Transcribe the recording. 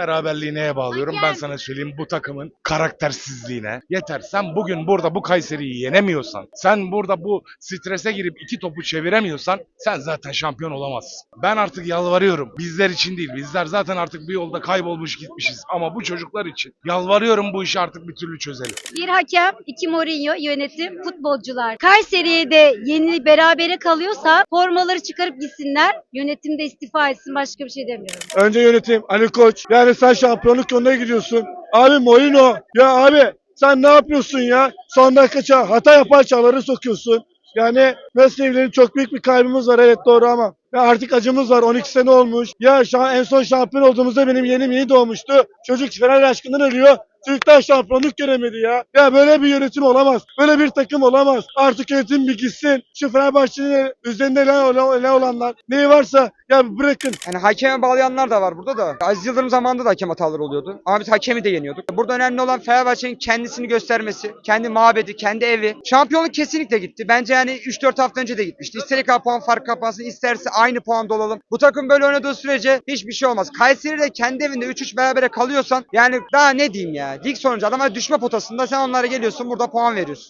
Beraberliği neye bağlıyorum ben sana söyleyeyim bu takımın karaktersizliğine. Yeter sen bugün burada bu Kayseri'yi yenemiyorsan, sen burada bu strese girip iki topu çeviremiyorsan sen zaten şampiyon olamazsın. Ben artık yalvarıyorum. Bizler için değil. Bizler zaten artık bir yolda kaybolmuş gitmişiz. Ama bu çocuklar için yalvarıyorum bu işi artık bir türlü çözelim. Bir hakem, iki Mourinho, yönetim, futbolcular. Kayseri'ye de yeni berabere kalıyorsa formaları çıkarıp gitsinler. Yönetim de istifa etsin. Başka bir şey demiyorum. Önce yönetim Ali Koç. Yani sen şampiyonluk yoluna gidiyorsun. Abi Mourinho. Ya abi sen ne yapıyorsun ya? Son dakika ça- hata yapar çağları sokuyorsun. Yani Wesley'lerin çok büyük bir kaybımız var evet doğru ama ya artık acımız var 12 sene olmuş. Ya şu an en son şampiyon olduğumuzda benim yeğenim yeni doğmuştu. Çocuk Fener aşkından ölüyor. Çocuklar şampiyonluk göremedi ya. Ya böyle bir yönetim olamaz. Böyle bir takım olamaz. Artık yönetim bir gitsin. Şu Fenerbahçe'nin üzerinde ne, olan- ne olanlar neyi varsa ya bırakın. Yani hakeme bağlayanlar da var burada da. Aziz Yıldırım zamanında da hakem hataları oluyordu. Ama biz hakemi de yeniyorduk. Burada önemli olan Fenerbahçe'nin kendisini göstermesi, kendi mabedi, kendi evi. Şampiyonluk kesinlikle gitti. Bence yani 3-4 hafta önce de gitmişti. İster puan fark kapansın, isterse aynı puan olalım. Bu takım böyle oynadığı sürece hiçbir şey olmaz. Kayseri'de kendi evinde 3-3 berabere kalıyorsan yani daha ne diyeyim ya. Lig sonucu adamlar düşme potasında sen onlara geliyorsun burada puan veriyorsun.